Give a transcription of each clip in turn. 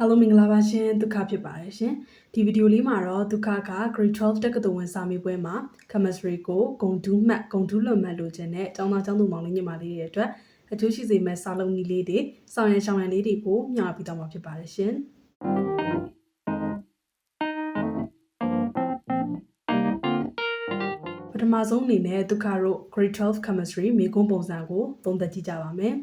အားလုံးမင်္ဂလာပါရှင်ဒုက္ခဖြစ်ပါတယ်ရှင်ဒီဗီဒီယိုလေးမှာတော့ဒုက္ခက grade 12တက္ကသိုလ်ဝင်စာမေးပွဲမှာ chemistry ကိုဂုံတူးမှတ်ဂုံတူးလွန်မှတ်လိုချင်တဲ့ကျောင်းသားကျောင်းသူမောင်လေးညီမလေးတွေအတွက်အကျိုးရှိစေမယ့်စာလုံးနည်းလေးတွေစောင့်ရန်ရှောင်ရန်လေးတွေကိုမျှဝေပေးတော့မှာဖြစ်ပါတယ်ရှင်ပထမဆုံးအနေနဲ့ဒုက္ခတို့ grade 12 chemistry မေးခွန်းပုံစံကိုသုံးသပ်ကြည့်ကြပါမယ်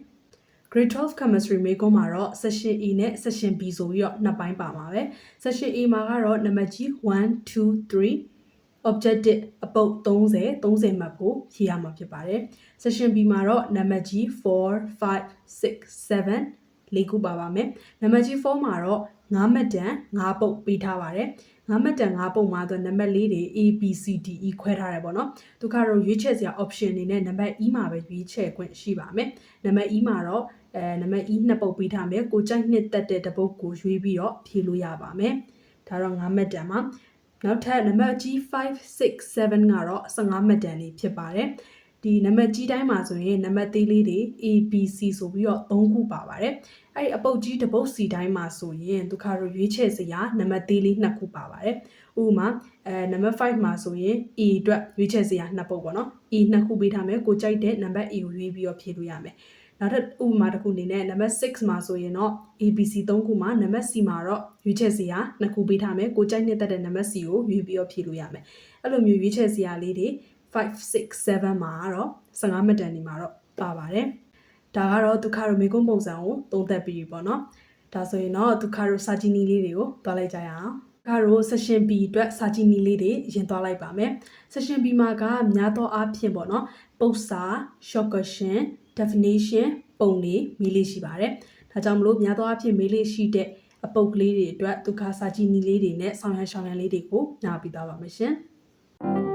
grade 12 chemistry မေးခွန်းမှာတော့ section A နဲ့ section B ဆိုပြီးတော့နှစ်ပိုင်းပါမှာပဲ section A မှာကတော့နံပါတ်ကြီး1 2 3 objective အပုတ်30 30မှတ်ကိုရေးရမှာဖြစ်ပါတယ် section B မှာတော့နံပါတ်ကြီး4 5 6 7လေးခုပါပါမယ်နံပါတ်ကြီး4မှာတော့9မှတ်တန်9ပုတ်ပေးထားပါတယ် 9မှတ်တန်9ပုတ်မှာတော့နံပါတ်လေးတွေ A B C D E ခွဲထားတယ်ပေါ့နော်သူကတော့ရွေးချယ်စရာ option အနေနဲ့နံပါတ် E မှာပဲရွေးချယ်ခွင့်ရှိပါမယ်နံပါတ် E မှာတော့အဲနံပါတ် E နှစ်ပုတ်ပေးထားမယ်ကိုကြိုက်နှစ်တက်တဲ့တစ်ပုတ်ကိုရွေးပြီးတော့ဖြေလို့ရပါမယ်ဒါတော့9မှတ်တန်မှာနောက်ထပ်နံပါတ်ကြီး5 6 7ကတော့15မှတ်တန်လေးဖြစ်ပါတယ်ဒီနံပါတ်ကြီးတိုင်းမှာဆိုရင်နံပါတ်သေးလေးတွေ A B C ဆိုပြီးတော့3ခုပါပါတယ် အဲ့ဒီအပုတ်ကြီးတစ်ပုတ်စီတိုင်းမှာဆိုရင်ဒုက္ခတို့ရွေးချယ်စရာနံပါတ်သေးလေး2ခုပါပါတယ်ဥပမာအဲနံပါတ်5မှာဆိုရင် A အတွက်ရွေးချယ်စရာ2ပုတ်ပေါ့နော် A 2ခုပေးထားမယ်ကိုကြိုက်တဲ့နံပါတ် A ကိုရွေးပြီးတော့ဖြေလို့ရမယ်နောက်ထပ်ဥပမာတစ်ခုအနေနဲ့နံပါတ်6မှာဆိုရင်တော့ ABC 3ခုမှာနံပါတ် C မှာတော့ရွေးချယ်စရာ2ခုပေးထားမယ်ကိုကြိုက်နှစ်သက်တဲ့နံပါတ် C ကိုရွေးပြီးတော့ဖြည့်လို့ရမယ်အဲ့လိုမျိုးရွေးချယ်စရာလေးတွေ5 6 7မှာတော့15မှတ်တန်ဒီမှာတော့ပါပါတယ် ဒါကတော့ဒုက္ခရမေကွန်းပုံစံကိုသုံးသပ်ပြီးပေါ့နော်ဒါဆိုရင်တော့ဒုက္ခရစာကြည့်နည်းလေးတွေကိုသွားလိုက်ကြရအောင်ခါတို့ session B အတွက်စာကြည့်နည်းလေးတွေရင်သွားလိုက်ပါမယ် session B မှာကများသောအားဖြင့်ပေါ့နော်ပု္ပ္ပစာ short question definition ပုံတွေမေးလေးရှိပါတယ်။ဒါကြောင့်မလို့များသောအားဖြင့်မေးလေးရှိတဲ့အပုတ်ကလေးတွေအတွက်ဒုက္ခစာကြည့်နည်းလေးတွေနဲ့ဆောင်ရန်ရှောင်ရန်လေးတွေကိုညာပြသွားပါမယ်ရှင်။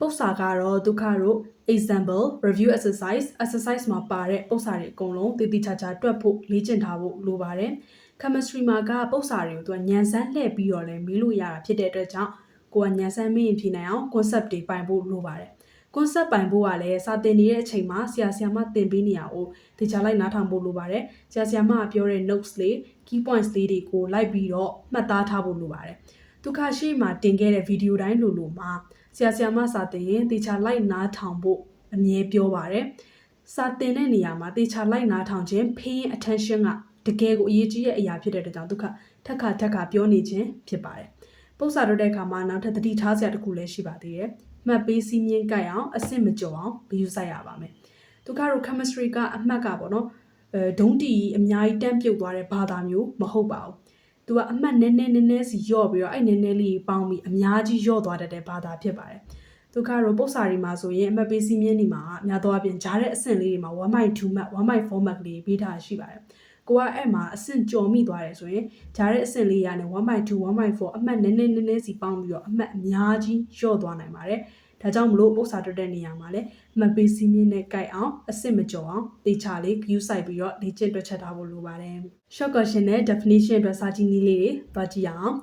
ပု္ပ္ပစာကတော့ဒုက္ခတို့ example review exercise exercise မှာပါတဲ့ပု္ပ္ပစာတွေအကုန်လုံးတည်တည်ချာချာတွက်ဖို့လေ့ကျင့်ထားဖို့လိုပါတယ်။ chemistry မှာကပု္ပ္ပစာတွေကိုသူကညံစမ်းလှည့်ပြီးတော့လည်းမေးလို့ရတာဖြစ်တဲ့အတွက်ကြောင့်ကိုကညံစမ်းမင်းဖြေနိုင်အောင် concept တွေပိုင်ဖို့လိုပါတယ်။ concept ပိုင်ဖို့ကလည်းစာသင်နေတဲ့အချိန်မှာဆရာဆရာမသင်ပေးနေရအောင်တေချာလိုက်နားထောင်ဖို့လိုပါတယ်ဆရာဆရာမပြောတဲ့ notes လေး key points လေးတွေကိုလိုက်ပြီးတော့မှတ်သားထားဖို့လိုပါတယ်ဒုက္ခရှိမှတင်ခဲ့တဲ့ဗီဒီယိုတိုင်းလိုလိုမှာ ဆရာဆရာမစာသင်ရင်တေချာလိုက်နားထောင်ဖို့အမြဲပြောပါတယ်စာသင်တဲ့နေရာမှာတေချာလိုက်နားထောင်ခြင်း paying attention ကတကယ်ကိုအရေးကြီးတဲ့အရာဖြစ်တဲ့အတွက်ကြောင့်ဒုက္ခထက်ခါထက်ခါပြောနေခြင်းဖြစ်ပါတယ်ပု္ပ္ပစာတို့တဲ့အခါမှာနောက်ထပ်တတိထားစရာတစ်ခုလည်းရှိပါသေးတယ်မှတ်ပေးစီးမြင်ကြိုက်အောင်အဆင့်မကျော်အောင်ဂရုစိုက်ရပါမယ်သူကတော့ chemistry ကအမှတ်ကပေါ့နော်အဲဒုံးတီအများကြီးတန်းပြုတ်သွားတဲ့ဘာသာမျိုးမဟုတ်ပါဘူး သူကအမှတ်နည်းနည်းနည်းနည်းစီယော့ပြီးတော့အဲ့နည်းနည်းလေးပေါင်းပြီးအများကြီးယော့သွားတတ်တဲ့ဘာသာဖြစ်ပါတယ်သူကတော့ပု္ပ္ပစာတွေမှာဆိုရင်အမှတ်ပေးစီးမြင်နေမှာအများသောအားဖြင့်ဂျားတဲ့အဆင့်လေးတွေမှာ1.2မှတ်1.4မှတ်ကလေးပေးထားရှိပါတယ်ကိုကအဲ့မှာအဆင့်ကျော်မိသွားတယ်ဆိုရင်ဂျားတဲ့အဆင့်လေးရနဲ့1.2 1.4အမှတ်နည်းနည်းနည်းနည်းစီပေါင်းပြီးတော့အမှတ်အများကြီးလျော့သွားနိုင်ပါတယ် ဒါကြောင့်မလို့ပု္ပ္ပစာတွတ်တဲ့နေရာမှာလည်းမှတ်ပေးစီးမြင့်နဲ့ကြိုက်အောင်အစစ်မကျော်အောင်တေချာလေး view ဆိုင်ပြီးတော့လေ့ကျင့်တွက်ချက်ထားဖို့လိုပါတယ် short question နဲ့ definition အတွက်စာကြည့်နည်းလေးတွေသွားကြည့်အောင်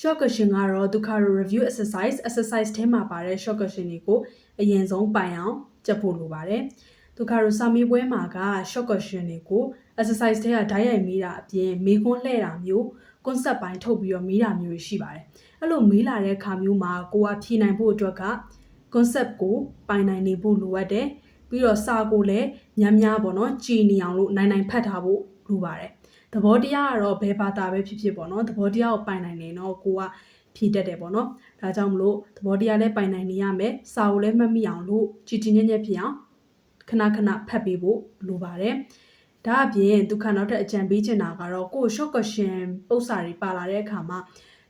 short question ကတော့ဒုက္ခရ review exercise exercise ထဲမှာပါတဲ့ short question တွေကိုအရင်ဆုံးပိုင်အောင်ကြက်ဖို့လိုပါတယ်ဒုက္ခရစာမေးပွဲမှာက short question တွေကို exercise ထဲကဓာတ်ရိုက်မေးတာအပြင်မေးခွန်းလှည့်တာမျိုး concept ပိုင်းထုတ်ပြီးတော့မေးတာမျိုးရှိပါတယ်အဲ့လိုမေးလာတဲ့အခါမျိုးမှာကိုကဖြေနိုင်ဖို့အတွက်က concept ကိုပိုင်နိုင်နေဖို့လိုအပ်တယ်ပြီးတော့စာကိုလည်းများများပေါ့နော်ကြည်နေအောင်လို့နိုင်နိုင်ဖတ်ထားဖို့လိုပါတယ်သဘောတရားကတော့ဘယ်ဘာသာပဲဖြစ်ဖြစ်ပေါ့နော်သဘောတရားကိုပိုင်နိုင်နေတော့ကိုကဖြည့်တတ်တယ်ပေါ့နော်ဒါကြောင့်မလို့သဘောတရားလည်းပိုင်နိုင်နေရမယ်စာကိုလည်းမှတ်မိအောင်လို့ကြည်ကြည်ညက်ညက်ဖြစ်အောင်ခဏခဏဖတ်ပေးဖို့လိုပါတယ်ဒါအပြင်ဒုက္ခနောက်ထပ်အကြံပေးချင်တာကတော့ကို short question ပုတ်စာတွေပါလာတဲ့အခါမှာ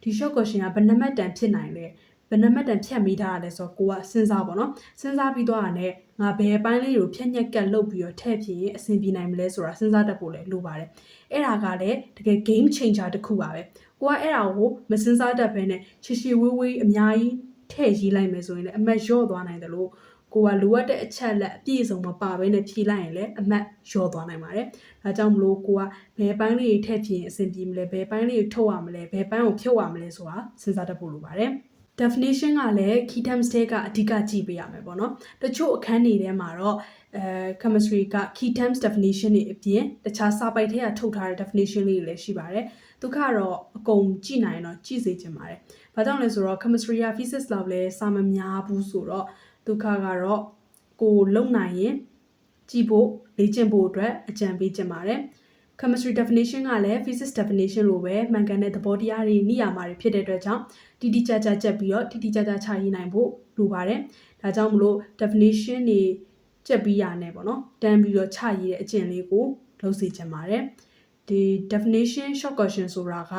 ဒီ short question ကဘယ်နှမတ်တန်ဖြစ်နိုင်လဲဘ ယ်နှမတ်တန်ဖြတ်မိထားရလဲဆိုတော့ကိုကစဉ်းစားပါတော့စဉ်းစားပြီးတော့ရတယ်ငါဘယ်ပိုင်းလေးကိုဖြတ်ညက်ကက်လုပ်ပြီးတော့ထည့်ဖြစ်ရင်အဆင်ပြေနိုင်မလဲဆိုတာစဉ်းစားတတ်ဖို့လည်းလိုပါတယ်အဲ့ဒါကလည်းတကယ် game changer တစ်ခုပါပဲကိုကအဲ့ဒါကိုမစဉ်းစားတတ်ဘဲနဲ့ရှည်ရှည်ဝေးဝေးအများကြီးထည့်ရေးလိုက်မယ်ဆိုရင်လည်းအမတ်လျော့သွားနိုင်တယ်လို့ကိုကလိုအပ်တဲ့အချက်လက်အပြည့်စုံမပါဘဲနဲ့ဖြေလိုက်ရင်လည်းအမတ်လျော့သွားနိုင်ပါတယ်။ဒါကြောင့်မလို့ကိုကဘယ်ပိုင်းလေးထည့်ဖြည့်ရင်အဆင်ပြေမလဲဘယ်ပိုင်းလေးထုတ်ရမလဲဘယ်ပိုင်းကိုဖြုတ်ရမလဲဆိုတာစဉ်းစားတတ်ဖို့လိုပါတယ်။ definition ကလည်း key terms တွေကအဓိကကြည့်ပေးရမယ်ပေါ့နော်တချို့အခန်းတွေထဲမှာတော့အဲ chemistry က key terms definition တွေအပြင်တခြားစာပိုက်ထဲကထုတ်ထားတဲ့ definition လေးတွေလည်းရှိပါတယ်ဒုက္ခတော့အကုန်ကြည့်နိုင်ရင်တော့ကြည့်စေချင်ပါတယ်ဘာကြောင့်လဲဆိုတော့ chemistry က physics လောက်လည်းစာမများဘူးဆိုတော့ဒုက္ခကတော့ကိုလုံနိုင်ရင်ကြည့်ဖို့လေ့ကျင့်ဖို့အတွက်အကြံပေးချင်ပါတယ် chemistry definition ကလည်း physics definition လိုပဲမှန်ကန်တဲ့သဘောတရားတွေနိယာမတွေဖြစ်တဲ့အတွက်ကြောင့်တိတိကျကျကြက်ပြီးတော့တိတိကျကျခြာရေးနိုင်ဖို့လိုပါတယ်။ဒါကြောင့်မလို့ definition တွေကြက်ပြီးရနဲ့ပေါ့နော်။တန်းပြီးတော့ခြရေးတဲ့အကျင့်လေးကိုလုပ်စေချင်ပါတယ်။ဒီ definition short question ဆိုတာက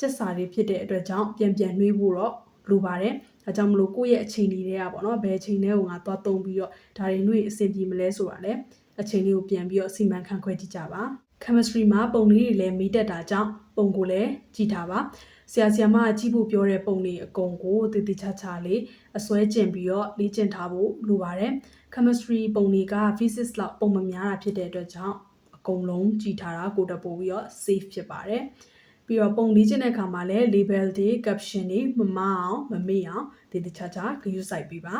စက်စာတွေဖြစ်တဲ့အတွက်ကြောင့်ပြန်ပြန်နှွေးဖို့တော့လိုပါတယ်။ဒါကြောင့်မလို့ကိုယ့်ရဲ့အချိန်လေးတွေကပေါ့နော်ဘယ်အချိန်လေးကိုငါသွားသုံးပြီးတော့ဒါတွေနှွေးအဆင်ပြေမလဲဆိုတာလည်းအချိန်လေးကိုပြန်ပြီးတော့စီမံခန့်ခွဲကြည့်ကြပါ။ chemistry မှာပုံလေးတွေလည်းမေးတတ်တာကြောင့်ပုံကိုလည်းကြည့်ထားပါဆရာဆရာမကကြည့်ဖို့ပြောတဲ့ပုံတွေအကုန်ကိုတည်တည်ချာချာလေးအစွဲကျင်ပြီးတော့လေ့ကျင့်ထားဖို့လိုပါတယ် chemistry ပုံတွေက physics လောက်ပုံမများတာဖြစ်တဲ့အတွက်ကြောင့်အကုန်လုံးကြည့်ထားတာကိုတပို့ပြီးတော့ safe ဖြစ်ပါတယ်ပြီးတော့ပုံလေ့ကျင့်တဲ့အခါမှာလည်း label တွေ caption တွေမမအောင်မမေ့အောင်တည်တည်ချာချာဂရုစိုက်ပြီးပါ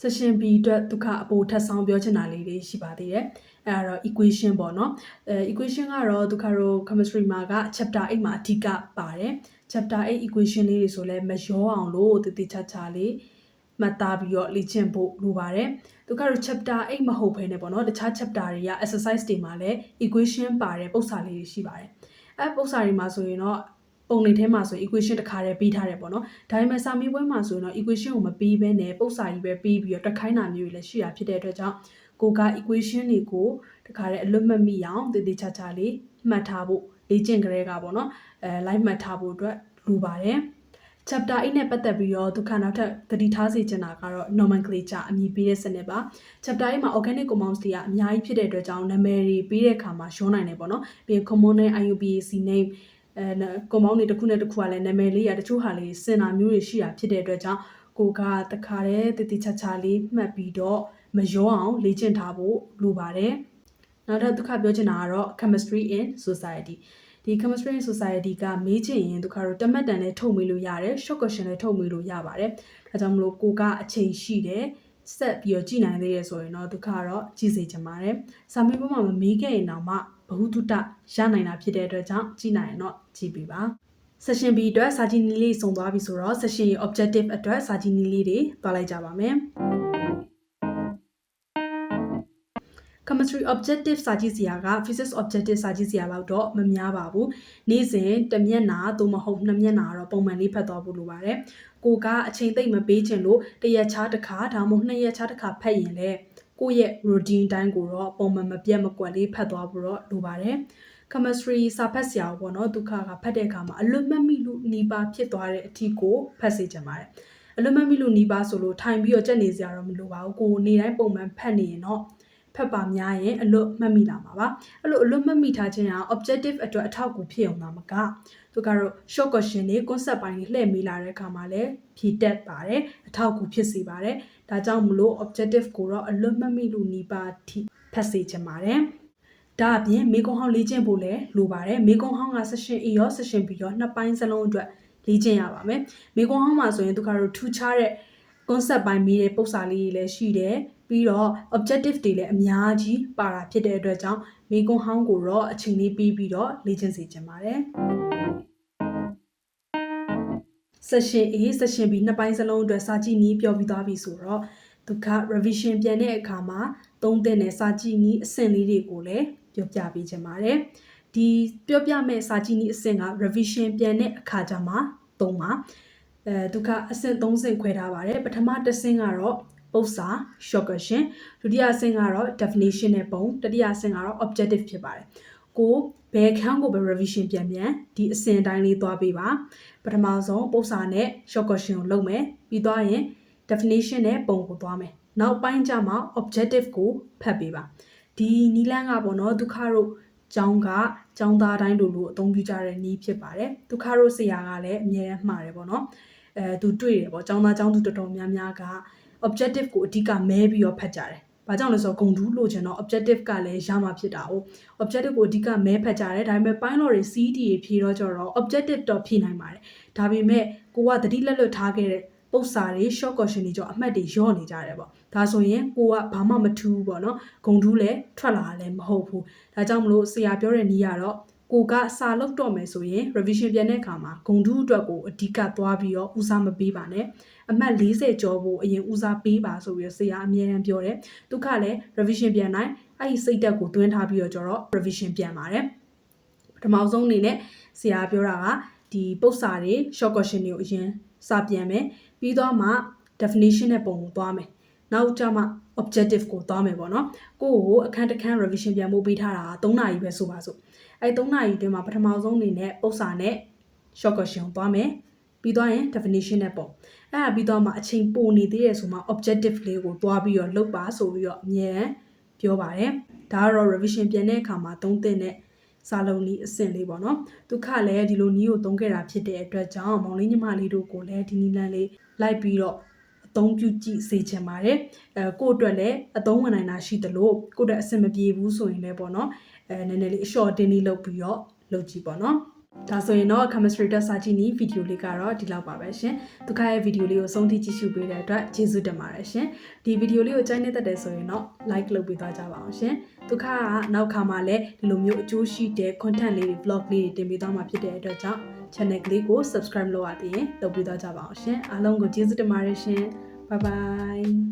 session B အတွက်ဒုက္ခအပိုထပ်ဆောင်ပြောချင်တာလေးတွေရှိပါသေးတယ်။ အဲဒါတော့ equation ပေါ့နော်။အဲ equation ကတော့ဒုက္ခတို့ chemistry မှာက chapter 8မှာအဓိကပါတယ်။ chapter 8 equation လေးတွေဆိုလဲမရောအောင်လို့တည်တည်ချာချာလေးမှတ်သားပြီးတော့လေ့ကျင့်ဖို့လိုပါတယ်။ဒုက္ခတို့ chapter 8မဟုတ်ဘဲနဲ့ပေါ့နော်။တခြား chapter တွေက exercise တွေမှာလည်း equation ပါတဲ့ပုံစံလေးတွေရှိပါတယ်။အဲပုံစံတွေမှာဆိုရင်တော့ပုံလေးထဲမှာဆိုရင် equation တစ်ခါတည်းပေးထားတယ်ပေါ့နော်။ဒါပေမဲ့စာမေးပွဲမှာဆိုရင်တော့ equation ကိုမပေးဘဲနဲ့ပုံစံကြီးပဲပေးပြီးတော့တက်ခိုင်းတာမျိုးတွေလည်းရှိတာဖြစ်တဲ့အတွက်ကြောင့် ကိုက equation တွေကိုတခါတည်းအလွတ်မှတ်မိအောင်တည်တည်ချာချာလေးမှတ်ထားဖို့လေ့ကျင့်ကြရဲကပေါ့နော်။အဲ live မှတ်ထားဖို့အတွက်လိုပါတယ်။ chapter 8နဲ့ပတ်သက်ပြီးတော့ဒုက္ခနောက်ထပ်သတိထားစေချင်တာကတော့ nomenclature အမည်ပေးတဲ့စနစ်ပါ chapter 8မှာ organic compounds တွေကအများကြီးဖြစ်တဲ့အတွက်ကြောင့်နာမည်တွေပေးတဲ့အခါမှာရောနိုင်တယ်ပေါ့နော်ပြီးရင် common name IUPAC name အဲကွန်ပေါင်းတွေတစ်ခုနဲ့တစ်ခုကလည်းနာမည်လေးရတချို့ဟာလေးစင်တာမျိုးတွေရှိတာဖြစ်တဲ့အတွက်ကြောင့်ကိုကတခါတည်းတတိချာချာလေးမှတ်ပြီးတော့ မရောအောင်လေ့ကျင့်ထားဖို့လိုပါတယ်နောက်ထပ်ဒုက္ခပြောချင်တာကတော့ chemistry in society ဒီ chemistry in society ကမေးချင်ရင်ဒုက္ခတော့တမတ်တန်နဲ့ထုတ်မေးလို့ရတယ် short question နဲ့ထုတ်မေးလို့ရပါတယ်ဒါကြောင့်မလို့ကိုကအချိန်ရှိတယ်ဆက်ပြီးတော့ကြည်နိုင်သေးရဆိုရင်တော့ဒုက္ခတော့ကြည်စေချင်ပါတယ်စာမေးပွဲမှာမမေးခဲ့ရင်တော့မှဘဟုတုတရနိုင်တာဖြစ်တဲ့အတွက်ကြောင့်ကြည်နိုင်ရင်တော့ကြည်ပေးပါ session B အတွက်စာကြည့်နည်းလေးစုံသွားပြီဆိုတော့ session ရဲ့ objective အတွက်စာကြည့်နည်းလေးတွေတွားလိုက်ကြပါမယ် chemistry objective စာကြည့်စရာက physics objective စာကြည့်စရာလောက်တော့မများပါဘူးနေ့စဉ်တစ်မျက်နှာသို့မဟုတ်နှစ်မျက်နှာတော့ပုံမှန်လေးဖတ်သွားဖို့လိုပါတယ်ကိုကအချိန်သိမ့်မပေးချင်လို့တစ်ရက်ခြားတစ်ခါဒါမှမဟုတ်နှစ်ရက်ခြားတစ်ခါဖတ်ရင်လည်းကိုယ့်ရဲ့ routine တိုင်းကိုတော့ပုံမှန်မပြတ်မကွက်လေးဖတ်သွားဖို့တော့လိုပါတယ် chemistry စာဖတ်ဆရာပေါ့နော်ဒုက္ခကဖတ်တဲ့အခါမှာအလွတ်မမိလို့နီးပါးဖြစ်သွားတဲ့အထီကိုဖတ်စေချင်ပါတယ်အလွတ်မမိလို့နီးပါးဆိုလို့ထိုင်ပြီးတော့ကြက်နေစရာတော့မလိုပါဘူးကိုနေတိုင်းပုံမှန်ဖတ်နေရင်တော့ ဖတ်ပါများရင်အလွတ်မှတ်မိလာမှာပါအဲ့လိုအလွတ်မှတ်မိထားခြင်းက objective အတွက်အထောက်အကူဖြစ်အောင်သာမကသူကတော့ short question တွေ concept ပိုင်းတွေလှည့်မိလာတဲ့အခါမှာလည်းဖြည့်တက်ပါတယ်အထောက်အကူဖြစ်စေပါတယ်ဒါကြောင့်မလို့ objective ကိုတော့အလွတ်မှတ်မိလို့နီးပါးထိဖတ်စေချင်ပါတယ်ဒါအပြင်မေကွန်ဟောင်းလေ့ကျင့်ဖို့လည်းလိုပါတယ်မေကွန်ဟောင်းက session A ရော session B ရောနှစ်ပိုင်းစလုံးအတွက်လေ့ကျင့်ရပါမယ်မေကွန်ဟောင်းမှာဆိုရင်သူကတော့ထူခြားတဲ့ concept ပိုင်းမိတဲ့ပုံစံလေးတွေလည်းရှိတယ် ပြီးတော့ objective တွေလည်းအများကြီးပါတာဖြစ်တဲ့အတွက်ကြောင့်မေကွန်ဟောင်းကိုတော့အချိန်လေးပြီးပြီးတော့လေ့ကျင့်စေချင်ပါတယ် session A session B နှစ်ပိုင်းစလုံးအတွက်စာကြည့်နည်းပြောပြီးသွားပြီဆိုတော့ဒုက္ခ revision ပြန်တဲ့အခါမှာသုံးသင့်တဲ့စာကြည့်နည်းအဆင့်လေးတွေကိုလည်းပြောပြပေးချင်ပါတယ်ဒီပြောပြမဲ့စာကြည့်နည်းအဆင့်က revision ပြန်တဲ့အခါကျမှသုံးပါအဲဒုက္ခအဆင့်3ဆင့်ခွဲထားပါတယ်ပထမတစ်ဆင့်ကတော့ ပု္ပ္ပာ short question ဒုတိယအဆင့်ကတော့ definition နဲ့ပုံတတိယအဆင့်ကတော့ objective ဖြစ်ပါတယ်ကိုဘယ်ခန်းကိုပဲ revision ပြန်ပြန်ဒီအစဉ်တိုင်းလေးသွားပေးပါပထမဆုံးပု္ပ္ပာနဲ့ short question ကိုလုပ်မယ်ပြီးသွားရင် definition နဲ့ပုံကိုသွားမယ်နောက်ပိုင်းကျမှ objective ကိုဖတ်ပေးပါဒီနီလန်းကပေါ့နော်ဒုက္ခတို့ကျောင်းကကျောင်းသားတိုင်းလိုလိုအသုံးပြုကြတဲ့နည်းဖြစ်ပါတယ်ဒုက္ခတို့ဆရာကလည်းအမြဲမှားတယ်ပေါ့နော်အဲသူတွေ့တယ်ပေါ့ကျောင်းသားကျောင်းသူတော်တော်များများက objective ကိုအဓိကမဲပြီးတော့ဖတ်ကြတယ်။ဘာကြောင့်လဲဆိုတော့ဂုံတူးလို့ချင်တော့ objective ကလည်းရမှာဖြစ်တာ哦 objective ကိုအဓိကမဲဖတ်ကြတယ်ဒါပေမဲ့ point တွေ CD တွေဖြေတော့ကြတော့ objective တော့ဖြေနိုင်ပါတယ်။ဒါပေမဲ့ကိုကတတိလက်လွတ်ထားခဲ့တဲ့ပုတ်စာတွေ short question တွေကြောင့်အမှတ်တွေရော့နေကြတယ်ပေါ့ဒါဆိုရင်ကိုကဘာမှမထူးဘူးပေါ့နော်ဂုံတူးလည်းထွက်လာတာလည်းမဟုတ်ဘူးဒါကြောင့်မလို့ဆရာပြောတဲ့နည်းကတော့ ကိုကစာလုပ်တော့မယ်ဆိုရင် revision ပြန်တဲ့အခါမှာဂုံတူးအတွက်ကိုအဓိကသွားပြီးတော့ဦးစားမပေးပါနဲ့အမှတ်40ကျော်ဖို့အရင်ဦးစားပေးပါဆိုပြီးတော့ဆရာအမြဲတမ်းပြောတယ်ဒုက္ခလည်း revision ပြန်တိုင်းအဲ့ဒီစိတ်တက်ကိုတွင်းထားပြီးတော့ကျတော့ revision ပြန်ပါတယ်ပထမဆုံးအနေနဲ့ဆရာပြောတာကဒီပုတ်စာတွေ short question တွေကိုအရင်စာပြန်မယ်ပြီးတော့မှ definition နဲ့ပုံကိုသွားမယ် နောက်ကျမှ objective ကိုသွားမယ်ပေါ့နော်ကိုယ့်ကိုအခန်းတစ်ခန်း revision ပြန်ဖို့ပေးထားတာ3နာရီပဲဆိုပါစို့အဲ3နာရီအတွင်းမှာပထမဆုံးအနေနဲ့ပုတ်စာနဲ့ short question ကိုသွားမယ်ပြီးသွားရင် definition နဲ့ပုံအဲ့ဒါပြီးတော့မှအချိန်ပိုနေသေးရဆိုမှ objective လေးကိုသွားပြီးတော့လုပ်ပါဆိုပြီးတော့အမြဲတမ်းပြောပါတယ်ဒါကတော့ revision ပြန်တဲ့အခါမှာသုံးသင့်တဲ့စာလုံးနီးအဆင့်လေးပေါ့နော်ဒုက္ခလည်းဒီလိုနီးကိုသုံးခဲ့တာဖြစ်တဲ့အတွက်ကြောင့်မောင်လေးညီမလေးတို့ကိုလည်းဒီနီလန်းလေးလိုက်ပြီးတော့အ သုံးပြုကြည့်စေချင်ပါတယ်အဲကိုယ့်အတွက်လည်းအသုံးဝင်နိုင်တာရှိသလိုကိုယ့်အတွက်အဆင်မပြေဘူးဆိုရင်လည်းပေါ့နော်အဲနည်းနည်းလေးအ short တင်းလေးလုပ်ပြီးတော့လုပ်ကြည့်ပေါ့နော်ဒါဆိုရင်တော့ chemistry တက်စာကြည့်နီးဗီဒီယိုလေးကတော့ဒီလောက်ပါပဲရှင်ဒုက္ခရဲ့ဗီဒီယိုလေးကိုဆုံးထိကြည့်ရှုပေးတဲ့အတွက်ကျေးဇူးတင်ပါတယ်ရှင်ဒီဗီဒီယိုလေးကိုကြိုက်နေတဲ့တဲ့ဆိုရင်တော့ like လုပ်ပေးသွားကြပါအောင်ရှင်ဒုက္ခကနောက်ခါမှလည်းဒီလိုမျိုးအကျိုးရှိတဲ့ content လေးတွေ vlog လေးတွေတင်ပေးသွားမှာဖြစ်တဲ့အတွက်ကြောင့် channel ကလေးကို subscribe လုပ်ရသေးရင်လုပ်ပေးသွားကြပါအောင်ရှင်အားလုံးကိုကျေးဇူးတင်ပါတယ်ရှင် 拜拜。